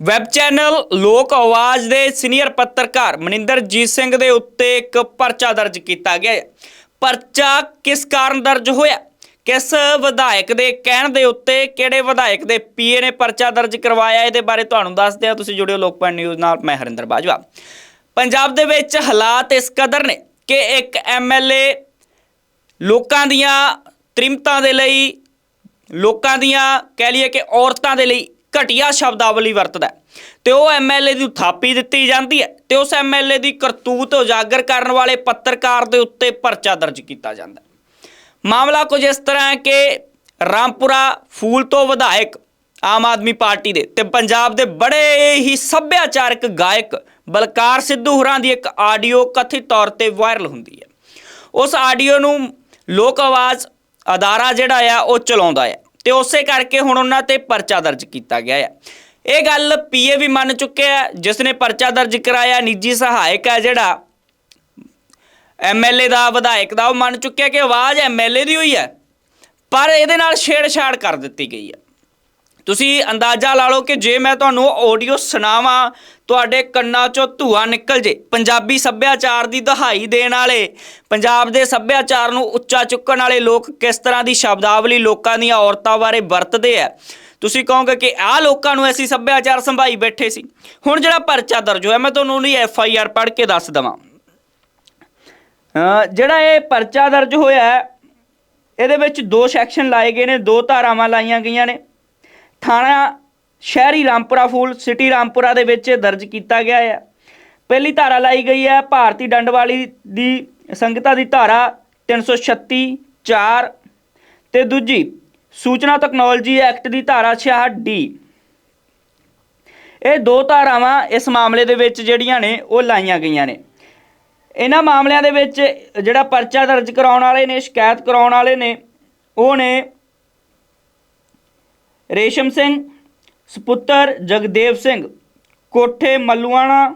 Web channel ਲੋਕ ਆਵਾਜ਼ ਦੇ ਸੀਨੀਅਰ ਪੱਤਰਕਾਰ ਮਨਿੰਦਰਜੀਤ ਸਿੰਘ ਦੇ ਉੱਤੇ ਇੱਕ ਪਰਚਾ ਦਰਜ ਕੀਤਾ ਗਿਆ ਹੈ। ਪਰਚਾ ਕਿਸ ਕਾਰਨ ਦਰਜ ਹੋਇਆ? ਕਿਸ ਵਿਧਾਇਕ ਦੇ ਕਹਿਣ ਦੇ ਉੱਤੇ ਕਿਹੜੇ ਵਿਧਾਇਕ ਦੇ ਪੀਏ ਨੇ ਪਰਚਾ ਦਰਜ ਕਰਵਾਇਆ? ਇਹਦੇ ਬਾਰੇ ਤੁਹਾਨੂੰ ਦੱਸਦੇ ਹਾਂ। ਤੁਸੀਂ ਜੁੜਿਓ ਲੋਕਪਾਲ ਨਿਊਜ਼ ਨਾਲ, ਮੈਂ ਹਰਿੰਦਰ ਬਾਜਵਾ। ਪੰਜਾਬ ਦੇ ਵਿੱਚ ਹਾਲਾਤ ਇਸ ਕਦਰ ਨੇ ਕਿ ਇੱਕ ਐਮਐਲਏ ਲੋਕਾਂ ਦੀਆਂ ਤ੍ਰਿਮਤਾਂ ਦੇ ਲਈ, ਲੋਕਾਂ ਦੀਆਂ ਕਹਿ ਲਈਏ ਕਿ ਔਰਤਾਂ ਦੇ ਲਈ ਘਟੀਆ ਸ਼ਬਦਾਵਲੀ ਵਰਤਦਾ ਹੈ। ਤੇ ਉਹ ਐਮਐਲਏ ਦੀ ਥਾਪੀ ਦਿੱਤੀ ਜਾਂਦੀ ਹੈ ਤੇ ਉਸ ਐਮਐਲਏ ਦੀ ਕਰਤੂਤ ਉਜਾਗਰ ਕਰਨ ਵਾਲੇ ਪੱਤਰਕਾਰ ਦੇ ਉੱਤੇ ਪਰਚਾ ਦਰਜ ਕੀਤਾ ਜਾਂਦਾ ਮਾਮਲਾ ਕੁਝ ਇਸ ਤਰ੍ਹਾਂ ਹੈ ਕਿ ਰਾਮਪੁਰਾ ਫੂਲ ਤੋਂ ਵਿਧਾਇਕ ਆਮ ਆਦਮੀ ਪਾਰਟੀ ਦੇ ਤੇ ਪੰਜਾਬ ਦੇ ਬੜੇ ਹੀ ਸੱਭਿਆਚਾਰਕ ਗਾਇਕ ਬਲਕਾਰ ਸਿੱਧੂ ਹੋਰਾਂ ਦੀ ਇੱਕ ਆਡੀਓ ਕਥਿਤ ਤੌਰ ਤੇ ਵਾਇਰਲ ਹੁੰਦੀ ਹੈ। ਉਸ ਆਡੀਓ ਨੂੰ ਲੋਕ ਆਵਾਜ਼ ਅਦਾਰਾ ਜਿਹੜਾ ਆ, ਉਹ ਚਲਾਉਂਦਾ ਹੈ ਤੇ ਉਸੇ ਕਰਕੇ ਹੁਣ ਉਹਨਾਂ ਤੇ ਪਰਚਾ ਦਰਜ ਕੀਤਾ ਗਿਆ ਹੈ ਇਹ ਗੱਲ ਪੀਏ ਵੀ ਮੰਨ ਚੁੱਕਿਆ ਜਿਸ ਨੇ ਪਰਚਾ ਦਰਜ ਕਰਾਇਆ, ਨਿੱਜੀ ਸਹਾਇਕ ਹੈ ਜਿਹੜਾ ਐਮਐਲਏ ਦਾ, ਵਿਧਾਇਕ ਦਾ, ਉਹ ਮੰਨ ਚੁੱਕਿਆ ਕਿ ਆਵਾਜ਼ ਐਮਐਲਏ ਦੀ ਹੋਈ ਹੈ ਪਰ ਇਹਦੇ ਨਾਲ ਛੇੜਛਾੜ ਕਰ ਦਿੱਤੀ ਗਈ ਹੈ ਤੁਸੀਂ ਅੰਦਾਜ਼ਾ ਲਾ ਲਓ ਕਿ ਜੇ ਮੈਂ ਤੁਹਾਨੂੰ ਆਡੀਓ ਸੁਣਾਵਾਂ, ਤੁਹਾਡੇ ਕੰਨਾਂ 'ਚੋਂ ਧੂਆਂ ਨਿਕਲ ਜੇ। ਪੰਜਾਬੀ ਸੱਭਿਆਚਾਰ ਦੀ ਦਹਾਈ ਦੇਣ ਵਾਲੇ, ਪੰਜਾਬ ਦੇ ਸੱਭਿਆਚਾਰ ਨੂੰ ਉੱਚਾ ਚੁੱਕਣ ਵਾਲੇ ਲੋਕ ਕਿਸ ਤਰ੍ਹਾਂ ਦੀ ਸ਼ਬਦਾਵਲੀ ਲੋਕਾਂ ਦੀਆਂ ਔਰਤਾਂ ਬਾਰੇ ਵਰਤਦੇ ਆ? ਤੁਸੀਂ ਕਹੋਗੇ ਕਿ ਆਹ ਲੋਕਾਂ ਨੂੰ ਅਸੀਂ ਸੱਭਿਆਚਾਰ ਸੰਭਾਈ ਬੈਠੇ ਸੀ। ਹੁਣ ਜਿਹੜਾ ਪਰਚਾ ਦਰਜ ਹੋਇਆ, ਮੈਂ ਤੁਹਾਨੂੰ ਉਹਦੀ ਐਫ ਆਈ ਆਰ ਪੜ੍ਹ ਕੇ ਦੱਸ ਦਵਾਂ। ਜਿਹੜਾ ਇਹ ਪਰਚਾ ਦਰਜ ਹੋਇਆ, ਇਹਦੇ ਵਿੱਚ ਦੋ ਸੈਕਸ਼ਨ ਲਾਏ ਗਏ ਨੇ, ਦੋ ਧਾਰਾਵਾਂ ਲਾਈਆਂ ਗਈਆਂ ਨੇ। ਥਾਣਾ ਸ਼ਹਿਰੀ ਰਾਮਪੁਰਾ ਫੂਲ, ਸਿਟੀ ਰਾਮਪੁਰਾ ਦੇ ਵਿੱਚ ਦਰਜ ਕੀਤਾ ਗਿਆ ਹੈ ਪਹਿਲੀ ਧਾਰਾ ਲਾਈ ਗਈ ਹੈ ਭਾਰਤੀ ਦੰਡਵਾਲੀ ਦੀ, ਸੰਗਤਾ ਦੀ ਧਾਰਾ 336 4 ਤੇ ਦੂਜੀ ਸੂਚਨਾ ਤਕਨੋਲੋਜੀ ਐਕਟ ਦੀ ਧਾਰਾ 66 ਡੀ ਇਹ ਦੋ ਧਾਰਾਵਾਂ ਇਸ ਮਾਮਲੇ ਦੇ ਵਿੱਚ ਜਿਹੜੀਆਂ ਨੇ ਉਹ ਲਾਈਆਂ ਗਈਆਂ ਨੇ। ਇਹਨਾਂ ਮਾਮਲਿਆਂ ਦੇ ਵਿੱਚ ਜਿਹੜਾ ਪਰਚਾ ਦਰਜ ਕਰਾਉਣ ਵਾਲੇ ਨੇ, ਸ਼ਿਕਾਇਤ ਕਰਾਉਣ ਵਾਲੇ ਨੇ, ਉਹ ਨੇ ਰੇਸ਼ਮ ਸਿੰਘ, ਸੁਪੁੱਤਰ ਜਗਦੇਵ ਸਿੰਘ, ਕੋਠੇ ਮੱਲੂਆਣਾ,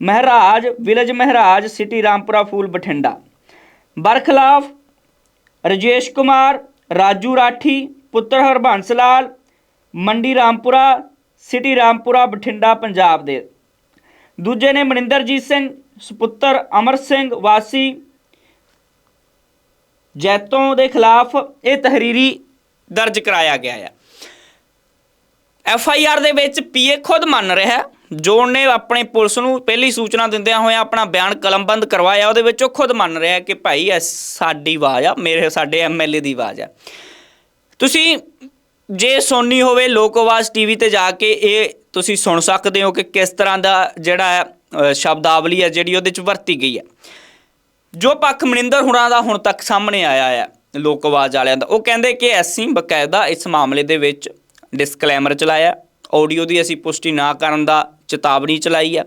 ਮਹਾਰਾਜ, ਵਿਲੇਜ ਮਹਾਰਾਜ, ਸਿਟੀ ਰਾਮਪੁਰਾ, ਫੂਲ ਬਠਿੰਡਾ। ਬਰਖਲਾਫ ਰਜੇਸ਼ ਕੁਮਾਰ, ਰਾਜੂ ਰਾਠੀ, ਪੁੱਤਰ ਹਰਬੰਸ ਲਾਲ, ਮੰਡੀ ਰਾਮਪੁਰਾ, ਸਿਟੀ ਰਾਮਪੁਰਾ, ਬਠਿੰਡਾ, ਪੰਜਾਬ ਦੇ। ਦੂਜੇ ਨੇ ਮਨਿੰਦਰਜੀਤ ਸਿੰਘ, ਸੁਪੁੱਤਰ ਅਮਰ ਸਿੰਘ ਵਾਸੀ, ਜੈਤੋਂ ਦੇ ਖਿਲਾਫ ਇਹ ਤਹਰੀਰੀ ਦਰਜ ਕਰਾਇਆ ਗਿਆ ਹੈ ਐਫ ਆਈ ਆਰ ਦੇ ਵਿੱਚ ਪੀਏ ਖੁਦ ਮੰਨ ਰਿਹਾ ਹੈ। ਜੋ ਉਹਨੇ ਆਪਣੇ ਪੁਲਿਸ ਨੂੰ ਪਹਿਲੀ ਸੂਚਨਾ ਦਿੰਦਿਆਂ ਹੋਇਆਂ ਆਪਣਾ ਬਿਆਨ ਕਲਮਬੰਦ ਕਰਵਾਇਆ ਉਹਦੇ ਵਿੱਚ ਉਹ ਖੁਦ ਮੰਨ ਰਿਹਾ ਕਿ ਭਾਈ ਇਹ ਸਾਡੀ ਆਵਾਜ਼ ਆ ਮੇਰੇ ਸਾਡੇ ਐਮਐਲਏ ਦੀ ਆਵਾਜ਼ ਆ ਤੁਸੀਂ ਜੇ ਸੁਣਨੀ ਹੋਵੇ ਲੋਕ ਆਵਾਜ਼ ਟੀਵੀ ਤੇ ਜਾ ਕੇ ਇਹ ਤੁਸੀਂ ਸੁਣ ਸਕਦੇ ਹੋ ਕਿ ਕਿਸ ਤਰ੍ਹਾਂ ਦਾ ਜਿਹੜਾ ਹੈ, ਸ਼ਬਦਾਵਲੀ ਹੈ ਜਿਹੜੀ ਉਹਦੇ ਚ ਵਰਤੀ ਗਈ ਹੈ ਜੋ ਪੱਖ ਮਨਿੰਦਰ ਹੁਣਾਂ ਦਾ ਹੁਣ ਤੱਕ ਸਾਹਮਣੇ ਆਇਆ ਹੈ ਲੋਕ ਆਵਾਜ਼ ਵਾਲਿਆਂ ਦਾ ਉਹ ਕਹਿੰਦੇ ਕਿ ਅਸੀਂ ਬਕਾਇਦਾ ਇਸ ਮਾਮਲੇ ਦੇ ਵਿੱਚ ਡਿਸਕਲੇਮਰ ਚਲਾਇਆ। ਆਡੀਓ ਦੀ ਅਸੀਂ ਪੁਸ਼ਟੀ ਨਾ ਕਰਨ ਦਾ ਚੇਤਾਵਨੀ ਚਲਾਈ ਹੈ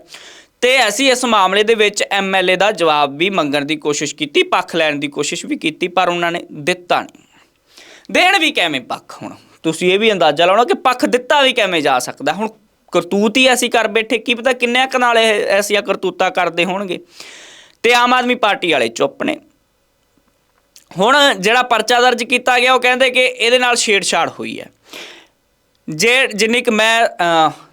ਤੇ ਅਸੀਂ ਇਸ ਮਾਮਲੇ ਦੇ ਵਿੱਚ ਐਮਐਲਏ ਦਾ ਜਵਾਬ ਵੀ ਮੰਗਣ ਦੀ ਕੋਸ਼ਿਸ਼ ਕੀਤੀ, ਪੱਖ ਲੈਣ ਦੀ ਕੋਸ਼ਿਸ਼ ਵੀ ਕੀਤੀ, ਪਰ ਉਹਨਾਂ ਨੇ ਦਿੱਤਾ ਨਹੀਂ। ਦੇਣ ਵੀ ਕਿਵੇਂ ਪੱਖ ਹੁਣ? ਤੁਸੀਂ ਇਹ ਵੀ ਅੰਦਾਜ਼ਾ ਲਾਉਣਾ ਕਿ ਪੱਖ ਦਿੱਤਾ ਵੀ ਕਿਵੇਂ ਜਾ ਸਕਦਾ। ਹੁਣ ਕਰਤੂਤ ਹੀ ਅਸੀਂ ਕਰ ਬੈਠੇ, ਕੀ ਪਤਾ ਕਿੰਨਿਆਂ ਕੁ ਨਾਲ ਐਸੀਆਂ ਕਰਤੂਤਾਂ ਕਰਦੇ ਹੋਣਗੇ। ਤੇ ਆਮ ਆਦਮੀ ਪਾਰਟੀ ਵਾਲੇ ਚੁੱਪ ਨੇ। ਹੁਣ ਜਿਹੜਾ ਪਰਚਾ ਦਰਜ ਕੀਤਾ ਗਿਆ, ਉਹ ਕਹਿੰਦੇ ਕਿ ਇਹਦੇ ਨਾਲ ਛੇੜਛਾੜ ਹੋਈ ਹੈ। ਜੇ ਜਿੰਨੀ ਕਿ ਮੈਂ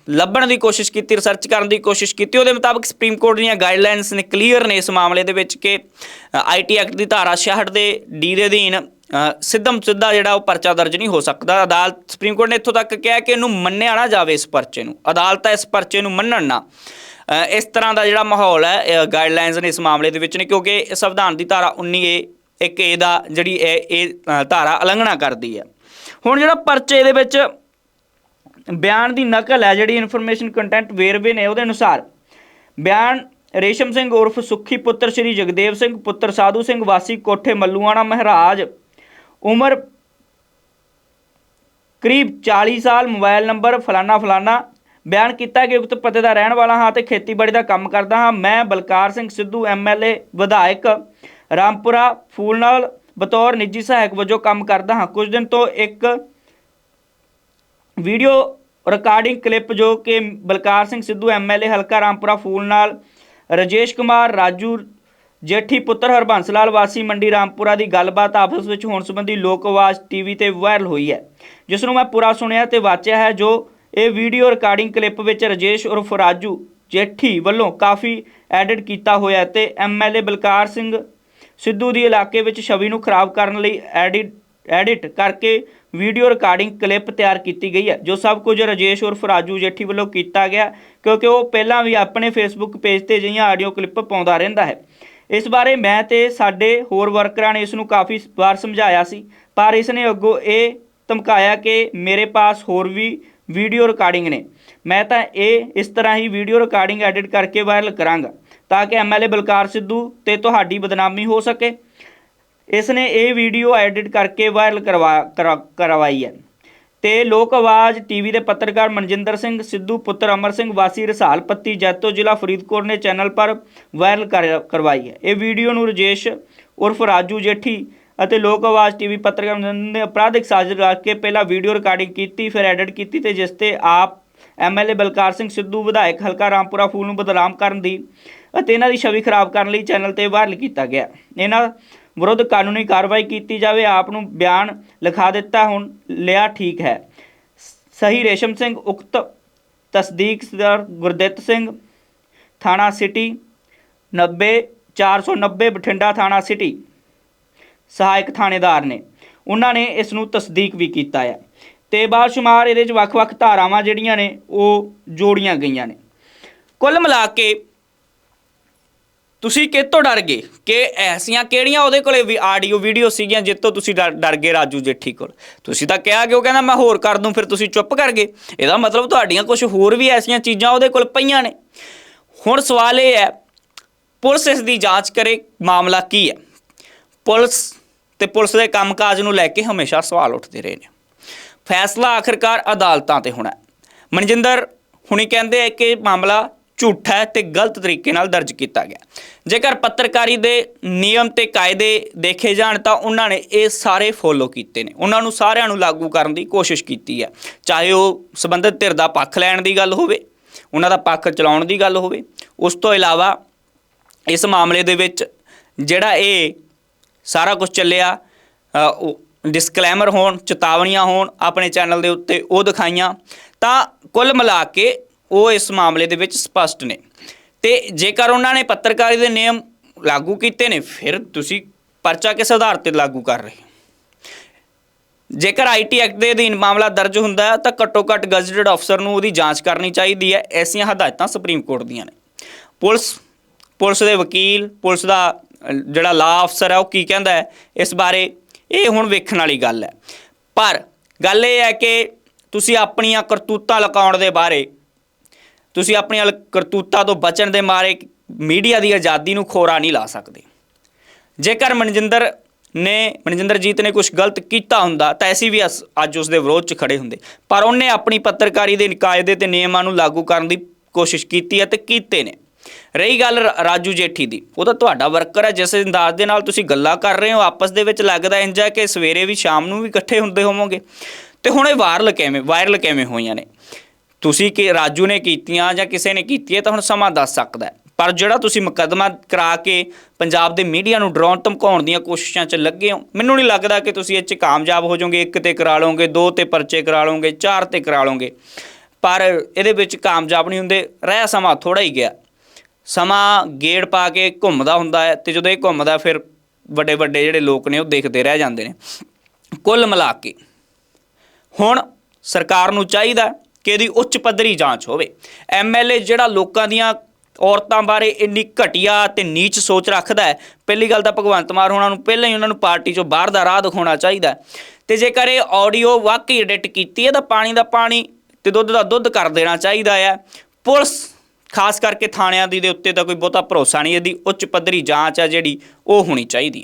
ਲੱਭਣ ਦੀ ਕੋਸ਼ਿਸ਼ ਕੀਤੀ ਰਿਸਰਚ ਕਰਨ ਦੀ ਕੋਸ਼ਿਸ਼ ਕੀਤੀ ਉਹਦੇ ਮੁਤਾਬਕ ਸੁਪਰੀਮ ਕੋਰਟ ਦੀਆਂ ਗਾਈਡਲਾਈਨਸ ਨੇ ਕਲੀਅਰ ਨੇ ਇਸ ਮਾਮਲੇ ਦੇ ਵਿੱਚ ਕਿ ਆਈਟੀ ਐਕਟ ਦੀ ਧਾਰਾ 66 ਦੇ ਡੀ ਦੇ ਅਧੀਨ ਅ, ਸਿੱਧਮ ਸਿੱਧਾ ਜਿਹੜਾ ਉਹ ਪਰਚਾ ਦਰਜ ਨਹੀਂ ਹੋ ਸਕਦਾ। ਅਦਾਲਤ ਸੁਪਰੀਮ ਕੋਰਟ ਨੇ ਇੱਥੋਂ ਤੱਕ ਕਿਹਾ ਕਿ ਇਹਨੂੰ ਮੰਨਿਆ ਨਾ ਜਾਵੇ ਇਸ ਪਰਚੇ ਨੂੰ। ਅਦਾਲਤਾਂ ਇਸ ਪਰਚੇ ਨੂੰ ਮੰਨਣ ਨਾ। ਇਸ ਤਰ੍ਹਾਂ ਦਾ ਜਿਹੜਾ ਮਾਹੌਲ ਹੈ ਗਾਈਡਲਾਈਨਸ ਨੇ ਇਸ ਮਾਮਲੇ ਦੇ ਵਿੱਚ ਨੇ ਕਿਉਂਕਿ ਸੰਵਿਧਾਨ ਦੀ ਧਾਰਾ 19 ਏ ਇੱਕ ਏ ਦਾ ਜਿਹੜੀ ਇਹ ਧਾਰਾ ਉਲੰਘਣਾ ਕਰਦੀ ਹੈ। ਹੁਣ ਜਿਹੜਾ ਪਰਚੇ ਦੇ ਵਿੱਚ ਬਿਆਨ ਦੀ ਨਕਲ ਹੈ, ਜਿਹੜੀ ਇਨਫੋਰਮੇਸ਼ਨ ਕੰਟੈਂਟ ਵੇਰਵੇ ਨੇ ਉਹਦੇ ਅਨੁਸਾਰ। ਬਿਆਨ, ਰੇਸ਼ਮ ਸਿੰਘ ਉਰਫ ਸੁੱਖੀ ਪੁੱਤਰ ਸ਼੍ਰੀ ਜਗਦੇਵ ਸਿੰਘ, ਪੁੱਤਰ ਸਾਧੂ ਸਿੰਘ, ਵਾਸੀ ਕੋਠੇ ਮੱਲੂਆਣਾ ਮਹਾਰਾਜ। ਉਮਰ ਕਰੀਬ 40 ਸਾਲ, ਮੋਬਾਈਲ ਨੰਬਰ ਫਲਾਨਾ ਫਲਾਨਾ। ਬਿਆਨ ਕੀਤਾ ਕਿ ਉਕਤ ਪਤੇ ਦਾ ਰਹਿਣ ਵਾਲਾ ਹਾਂ ਤੇ ਖੇਤੀਬਾੜੀ ਦਾ ਕੰਮ ਕਰਦਾ ਹਾਂ। ਮੈਂ ਬਲਕਾਰ ਸਿੰਘ ਸਿੱਧੂ ਐਮਐਲਏ ਵਿਧਾਇਕ, ਰਾਮਪੁਰਾ ਫੂਲ ਨਾਲ ਬਤੌਰ ਨਿੱਜੀ ਸਹਾਇਕ ਵਜੋਂ ਕੰਮ ਕਰਦਾ ਹਾਂ। ਕੁਝ ਦਿਨ ਤੋਂ ਇੱਕ ਵੀਡੀਓ ਰਿਕਾਰਡਿੰਗ ਕਲਿੱਪ ਜੋ ਕਿ ਬਲਕਾਰ ਸਿੰਘ ਸਿੱਧੂ ਐਮਐਲਏ ਹਲਕਾ ਰਾਮਪੁਰਾ ਫੂਲ ਨਾਲ, ਰਜੇਸ਼ ਕੁਮਾਰ, ਰਾਜੂ ਜੇਠੀ ਪੁੱਤਰ ਹਰਬੰਸ ਲਾਲ, ਵਾਸੀ ਮੰਡੀ ਰਾਮਪੁਰਾ ਦੀ ਗੱਲਬਾਤ ਆਪਸ ਵਿੱਚ ਹੋਣ ਸੰਬੰਧੀ ਲੋਕ ਆਵਾਜ਼ ਟੀਵੀ ਤੇ ਵਾਇਰਲ ਹੋਈ ਹੈ। ਜਿਸ ਨੂੰ ਮੈਂ ਪੂਰਾ ਸੁਣਿਆ ਤੇ ਵਾਚਿਆ ਹੈ, ਜੋ ਇਹ ਵੀਡੀਓ ਰਿਕਾਰਡਿੰਗ ਕਲਿੱਪ ਵਿੱਚ ਰਜੇਸ਼ ਉਰਫ ਰਾਜੂ ਜੇਠੀ ਵੱਲੋਂ ਕਾਫੀ ਐਡਿਟ ਕੀਤਾ ਹੋਇਆ ਹੈ ਤੇ ਐਮਐਲਏ ਬਲਕਾਰ ਸਿੰਘ ਸਿੱਧੂ ਦੀ ਇਲਾਕੇ ਵਿੱਚ ਛਵੀ ਨੂੰ ਖਰਾਬ ਕਰਨ ਲਈ ਐਡਿਟ ਐਡਿਟ ਕਰਕੇ ਵੀਡੀਓ ਰਿਕਾਰਡਿੰਗ ਕਲਿੱਪ ਤਿਆਰ ਕੀਤੀ ਗਈ ਹੈ, ਜੋ ਸਭ ਕੁਝ ਰਜੇਸ਼ ਉਰਫ ਰਾਜੂ ਜੇਠੀ ਵੱਲੋਂ ਕੀਤਾ ਗਿਆ, ਕਿਉਂਕਿ ਉਹ ਪਹਿਲਾਂ ਵੀ ਆਪਣੇ ਫੇਸਬੁੱਕ ਪੇਜ ਤੇ ਅਜਿਹੀਆਂ ਆਡੀਓ ਕਲਿੱਪ ਪਾਉਂਦਾ ਰਹਿੰਦਾ ਹੈ। ਇਸ ਬਾਰੇ ਮੈਂ ਤੇ ਸਾਡੇ ਹੋਰ ਵਰਕਰਾਂ ਨੇ ਇਸ ਨੂੰ ਕਾਫੀ ਵਾਰ ਸਮਝਾਇਆ ਸੀ, ਪਰ ਇਸ ਨੇ ਅੱਗੋਂ ਇਹ ਧਮਕਾਇਆ ਕਿ ਮੇਰੇ ਪਾਸ ਹੋਰ ਵੀ ਵੀਡੀਓ ਰਿਕਾਰਡਿੰਗ ਨੇ। ਮੈਂ ਤਾਂ ਇਹ ਇਸ ਤਰ੍ਹਾਂ ਹੀ ਵੀਡੀਓ ਰਿਕਾਰਡਿੰਗ ਐਡਿਟ ਕਰਕੇ ਵਾਇਰਲ ਕਰਾਂਗਾ, ਤਾਂ ਕਿ ਐਮਐਲਏ ਬਲਕਾਰ ਸਿੱਧੂ ਤੇ ਤੁਹਾਡੀ ਬਦਨਾਮੀ ਹੋ ਸਕੇ। ਇਸ ਨੇ ਇਹ ਵੀਡੀਓ ਐਡਿਟ ਕਰਕੇ ਵਾਇਰਲ ਕਰਵਾ ਕਰਾ- ਕਰਵਾਈ ਹੈ। ਤੇ ਲੋਕ ਆਵਾਜ਼ ਟੀਵੀ ਦੇ ਪੱਤਰਕਾਰ ਮਨਜਿੰਦਰ ਸਿੰਘ, ਸਿੱਧੂ ਪੁੱਤਰ ਅਮਰ ਸਿੰਘ, ਵਾਸੀ ਰਸਾਲ ਪੱਤੀ, ਜੈਤੋ ਜ਼ਿਲ੍ਹਾ ਫਰੀਦਕੋਟ ਨੇ ਚੈਨਲ ਪਰ ਵਾਇਰਲ ਕਰ- ਕਰਵਾਈ ਹੈ। ਇਹ ਵੀਡੀਓ ਨੂੰ ਰਜੇਸ਼ ਉਰਫ ਰਾਜੂ ਜੇਠੀ ਅਤੇ ਲੋਕ ਆਵਾਜ਼ ਟੀਵੀ ਪੱਤਰਕਾਰ ਨੇ ਅਪਰਾਧਿਕ ਸਾਜ਼ਿਸ਼ ਰਚ ਕੇ ਪਹਿਲਾਂ ਵੀਡੀਓ ਰਿਕਾਰਡਿੰਗ ਕੀਤੀ, ਫਿਰ ਐਡਿਟ ਕੀਤੀ ਤੇ ਜਿਸ ਤੇ ਆਪ ਐਮਐਲਏ ਬਲਕਾਰ ਸਿੰਘ, ਸਿੱਧੂ ਵਿਧਾਇਕ ਹਲਕਾ ਰਾਮਪੁਰਾ ਫੂਲ ਨੂੰ ਬਦਨਾਮ ਕਰਨ ਦੀ ਅਤੇ ਇਹਨਾਂ ਦੀ ਛਵੀ ਖਰਾਬ ਕਰਨ ਲਈ ਚੈਨਲ ਤੇ ਵਾਇਰਲ ਕੀਤਾ ਗਿਆ। ਇਹਨਾਂ ਵਿਰੁੱਧ ਕਾਨੂੰਨੀ ਕਾਰਵਾਈ ਕੀਤੀ ਜਾਵੇ, ਆਪ ਨੂੰ ਬਿਆਨ ਲਿਖਾ ਦਿੱਤਾ, ਹੁਣ ਲਿਆ ਠੀਕ ਹੈ। ਸਹੀ ਰੇਸ਼ਮ ਸਿੰਘ ਉਕਤ ਤਸਦੀਕਦਾਰ ਗੁਰਦਿੱਤ ਸਿੰਘ ਥਾਣਾ ਸਿਟੀ 90 490 ਬਠਿੰਡਾ ਥਾਣਾ ਸਿਟੀ, ਸਹਾਇਕ ਥਾਣੇਦਾਰ ਨੇ। ਉਹਨਾਂ ਨੇ ਇਸ ਨੂੰ ਤਸਦੀਕ ਵੀ ਕੀਤਾ ਹੈ ਤੇ ਬਾਸ਼ੁਮਾਰ ਇਹਦੇ 'ਚ ਵੱਖ-ਵੱਖ ਧਾਰਾਵਾਂ ਜਿਹੜੀਆਂ ਨੇ, ਉਹ ਜੋੜੀਆਂ ਗਈਆਂ ਨੇ। ਕੁੱਲ ਮਿਲਾ ਕੇ ਤੁਸੀਂ ਕਿਤੋਂ ਡਰ ਗਏ? ਕਿ ਐਸੀਆਂ ਕਿਹੜੀਆਂ ਉਹਦੇ ਕੋਲੇ ਵੀ ਆਡੀਓ ਵੀਡੀਓ ਸੀਗੀਆਂ ਜਿੱਤੋਂ ਤੁਸੀਂ ਡਰ ਡਰ ਗਏ ਰਾਜੂ ਜੇਠੀ ਕੋਲ? ਤੁਸੀਂ ਤਾਂ ਕਿਹਾ ਕਿ ਉਹ ਕਹਿੰਦਾ ਮੈਂ ਹੋਰ ਕਰ ਦੂੰ, ਫਿਰ ਤੁਸੀਂ ਚੁੱਪ ਕਰ ਗਏ। ਇਹਦਾ ਮਤਲਬ ਤੁਹਾਡੀਆਂ ਕੁਝ ਹੋਰ ਵੀ ਐਸੀਆਂ ਚੀਜ਼ਾਂ ਉਹਦੇ ਕੋਲ ਪਈਆਂ ਨੇ। ਹੁਣ ਸਵਾਲ ਇਹ ਹੈ, ਪੁਲਿਸ ਇਸ ਦੀ ਜਾਂਚ ਕਰੇ, ਮਾਮਲਾ ਕੀ ਹੈ? ਪੁਲਿਸ ਤੇ ਪੁਲਿਸ ਦੇ ਕੰਮਕਾਜ ਨੂੰ ਲੈ ਕੇ ਹਮੇਸ਼ਾ ਸਵਾਲ ਉੱਠਦੇ ਰਹੇ ਨੇ। ਫੈਸਲਾ ਆਖਰਕਾਰ ਅਦਾਲਤਾਂ ਤੇ ਹੋਣਾ ਮਨਜਿੰਦਰ ਹੁਣੀ ਕਹਿੰਦੇ ਆ ਕਿ ਮਾਮਲਾ ਝੂਠਾ ਹੈ ਤੇ ਗਲਤ ਤਰੀਕੇ ਨਾਲ ਦਰਜ ਕੀਤਾ ਗਿਆ। ਜੇਕਰ ਪੱਤਰਕਾਰੀ ਦੇ ਨਿਯਮ ਤੇ ਕਾਇਦੇ ਦੇਖੇ ਜਾਣ ਤਾਂ ਉਹਨਾਂ ਨੇ ਇਹ ਸਾਰੇ ਫੋਲੋ ਕੀਤੇ ਨੇ। ਉਹਨਾਂ ਨੂੰ ਸਾਰਿਆਂ ਨੂੰ ਲਾਗੂ ਕਰਨ ਦੀ ਕੋਸ਼ਿਸ਼ ਕੀਤੀ ਹੈ। ਚਾਹੇ ਉਹ ਸੰਬੰਧਿਤ ਧਿਰ ਦਾ ਪੱਖ ਲੈਣ ਦੀ ਗੱਲ ਹੋਵੇ ਉਹਨਾਂ ਦਾ ਪੱਖ ਚਲਾਉਣ ਦੀ ਗੱਲ ਹੋਵੇ ਉਸ ਤੋਂ ਇਲਾਵਾ ਇਸ ਮਾਮਲੇ ਦੇ ਵਿੱਚ ਜਿਹੜਾ ਇਹ ਸਾਰਾ ਕੁਝ ਚੱਲਿਆ ਅ, ਡਿਸਕਲੇਮਰ ਹੋਣ ਚੇਤਾਵਨੀਆਂ ਹੋਣ ਆਪਣੇ ਚੈਨਲ ਦੇ ਉੱਤੇ ਉਹ ਦਿਖਾਈਆਂ ਤਾਂ ਕੁੱਲ ਮਿਲਾ ਕੇ ਉਹ ਇਸ ਮਾਮਲੇ ਦੇ ਵਿੱਚ ਸਪਸ਼ਟ ਨੇ। ਤੇ ਜੇਕਰ ਉਹਨਾਂ ਨੇ ਪੱਤਰਕਾਰੀ ਦੇ ਨਿਯਮ ਲਾਗੂ ਕੀਤੇ ਨੇ, ਫਿਰ ਤੁਸੀਂ ਪਰਚਾ ਕਿਸ ਆਧਾਰ ਤੇ ਲਾਗੂ ਕਰ ਰਹੇ ਹੋ? ਜੇਕਰ ਆਈਟੀ ਐਕਟ ਦੇ ਅਧੀਨ ਮਾਮਲਾ ਦਰਜ ਹੁੰਦਾ ਹੈ, ਤਾਂ ਘੱਟੋ ਘੱਟ ਗਜ਼ਟਡ ਅਫਸਰ ਨੂੰ ਉਹਦੀ ਜਾਂਚ ਕਰਨੀ ਚਾਹੀਦੀ ਹੈ, ਐਸੀਆਂ ਹਦਾਇਤਾਂ ਸੁਪਰੀਮ ਕੋਰਟ ਦੀਆਂ ਨੇ। ਪੁਲਿਸ ਪੁਲਿਸ ਦੇ ਵਕੀਲ, ਪੁਲਿਸ ਦਾ ਜਿਹੜਾ ਲਾ ਅਫਸਰ ਹੈ, ਉਹ ਕੀ ਕਹਿੰਦਾ ਹੈ? ਇਸ ਬਾਰੇ ਇਹ ਹੁਣ ਵੇਖਣ ਵਾਲੀ ਗੱਲ ਹੈ। ਪਰ ਗੱਲ ਇਹ ਹੈ ਕਿ ਤੁਸੀਂ ਆਪਣੀਆਂ ਕਰਤੂਤਾਂ ਲੁਕਾਉਣ ਦੇ ਬਾਰੇ ਤੁਸੀਂ ਆਪਣੀਆਂ ਲ- ਕਰਤੂਤਾਂ ਤੋਂ ਬਚਣ ਦੇ ਮਾਰੇ ਮੀਡੀਆ ਦੀ ਆਜ਼ਾਦੀ ਨੂੰ ਖੋਰਾ ਨਹੀਂ ਲਾ ਸਕਦੇ। ਜੇਕਰ ਮਨਜਿੰਦਰ ਨੇ, ਮਨਜਿੰਦਰਜੀਤ ਨੇ ਕੁਝ ਗਲਤ ਕੀਤਾ ਹੁੰਦਾ, ਤਾਂ ਅਸੀਂ ਵੀ ਅਸ- ਅੱਜ ਉਸ ਦੇ ਵਿਰੋਧ 'ਚ ਖੜੇ ਹੁੰਦੇ। ਪਰ ਉਹਨੇ ਆਪਣੀ ਪੱਤਰਕਾਰੀ ਦੇ ਕਾਇਦੇ ਤੇ ਨਿਯਮਾਂ ਨੂੰ ਲਾਗੂ ਕਰਨ ਦੀ ਕੋਸ਼ਿਸ਼ ਕੀਤੀ ਹੈ ਤੇ ਕੀਤੇ ਨੇ। ਰਹੀ ਗੱਲ ਰ- ਰਾਜੂ ਜੇਠੀ ਦੀ। ਉਹ ਤਾਂ ਤੁਹਾਡਾ ਵਰਕਰ ਹੈ, ਜਿਸ ਅੰਦਾਜ਼ ਦੇ ਨਾਲ ਤੁਸੀਂ ਗੱਲਾਂ ਕਰ ਰਹੇ ਹੋ, ਆਪਸ ਦੇ ਵਿੱਚ ਲੱਗਦਾ ਇੰਜ ਹੈ ਕਿ ਸਵੇਰੇ ਵੀ ਸ਼ਾਮ ਨੂੰ ਵੀ ਇਕੱਠੇ ਹੁੰਦੇ ਹੋਵੋਗੇ। ਤੇ ਹੁਣ ਇਹ ਵਾਇਰਲ ਕਿਵੇਂ ਵਾਇਰਲ ਕਿਵੇਂ ਹੋਈਆਂ ਨੇ? ਤੁਸੀਂ ਕਿ ਰਾਜੂ ਨੇ ਕੀਤੀਆਂ ਜਾਂ ਕਿਸੇ ਨੇ ਕੀਤੀ ਹੈ ਤਾਂ ਹੁਣ ਸਮਾਂ ਦੱਸ ਸਕਦਾ ਹੈ। ਪਰ ਜਿਹੜਾ ਤੁਸੀਂ ਮੁਕੱਦਮਾ ਕਰਾ ਕੇ ਪੰਜਾਬ ਦੇ ਮੀਡੀਆ ਨੂੰ ਡਰਾਉਣ, ਧਮਕਾਉਣ ਦੀਆਂ ਕੋਸ਼ਿਸ਼ਾਂ 'ਚ ਲੱਗੇ ਹੋ, ਮੈਨੂੰ ਨਹੀਂ ਲੱਗਦਾ ਕਿ ਤੁਸੀਂ ਇਹ 'ਚ ਕਾਮਯਾਬ ਹੋ ਜਾਓਗੇ। ਇੱਕ ਤੇ ਕਰਾ ਲਓਗੇ, ਦੋ ਤੇ ਪਰਚੇ ਕਰਾ ਲਓਗੇ, ਚਾਰ ਤੇ ਕਰਾ ਲਓਗੇ। ਪਰ ਇਹਦੇ ਵਿੱਚ ਕਾਮਯਾਬ ਨਹੀਂ ਹੁੰਦੇ, ਰਹਿ ਸਮਾਂ ਥੋੜਾ ਹੀ ਗਿਆ। ਸਮਾਂ ਗੇੜ ਪਾ ਕੇ ਘੁੰਮਦਾ ਹੁੰਦਾ ਹੈ ਤੇ ਜਦੋਂ ਇਹ ਘੁੰਮਦਾ ਫਿਰ ਵੱਡੇ ਵੱਡੇ ਜਿਹੜੇ ਲੋਕ ਨੇ ਉਹ ਦੇਖਦੇ ਰਹਿ ਜਾਂਦੇ ਨੇ। ਕੁੱਲ ਮਿਲਾ ਕੇ ਹੁਣ ਸਰਕਾਰ ਨੂੰ ਚਾਹੀਦਾ ਕਿ ਇਹਦੀ ਉੱਚ ਪੱਧਰੀ ਜਾਂਚ ਹੋਵੇ। ਐਮਐਲਏ ਜਿਹੜਾ ਲੋਕਾਂ ਦੀਆਂ ਔਰਤਾਂ ਬਾਰੇ ਇੰਨੀ ਘਟੀਆ ਤੇ ਨੀਚ ਸੋਚ ਰੱਖਦਾ ਹੈ, ਪਹਿਲੀ ਗੱਲ ਤਾਂ ਭਗਵੰਤ ਮਾਨ ਹੋਣਾ ਨੂੰ ਪਹਿਲਾਂ ਹੀ ਉਹਨਾਂ ਨੂੰ ਪਾਰਟੀ ਚੋਂ ਬਾਹਰ ਦਾ ਰਾਹ ਦਿਖਾਉਣਾ ਚਾਹੀਦਾ ਹੈ। ਤੇ ਜੇਕਰ ਇਹ ਆਡੀਓ ਵਾਕਈ ਐਡਿਟ ਕੀਤੀ ਹੈ, ਤਾਂ ਪਾਣੀ ਦਾ ਪਾਣੀ ਤੇ ਦੁੱਧ ਦਾ ਦੁੱਧ ਕਰ ਦੇਣਾ ਚਾਹੀਦਾ ਹੈ। ਪੁਲਿਸ, ਖਾਸ ਕਰਕੇ ਥਾਣਿਆਂ ਦੀ ਦੇ ਉੱਤੇ ਤਾਂ ਕੋਈ ਬਹੁਤਾ ਭਰੋਸਾ ਨਹੀਂ, ਇਹਦੀ ਉੱਚ ਪੱਧਰੀ ਜਾਂਚ ਹੈ ਜਿਹੜੀ ਉਹ ਹੋਣੀ ਚਾਹੀਦੀ ਹੈ।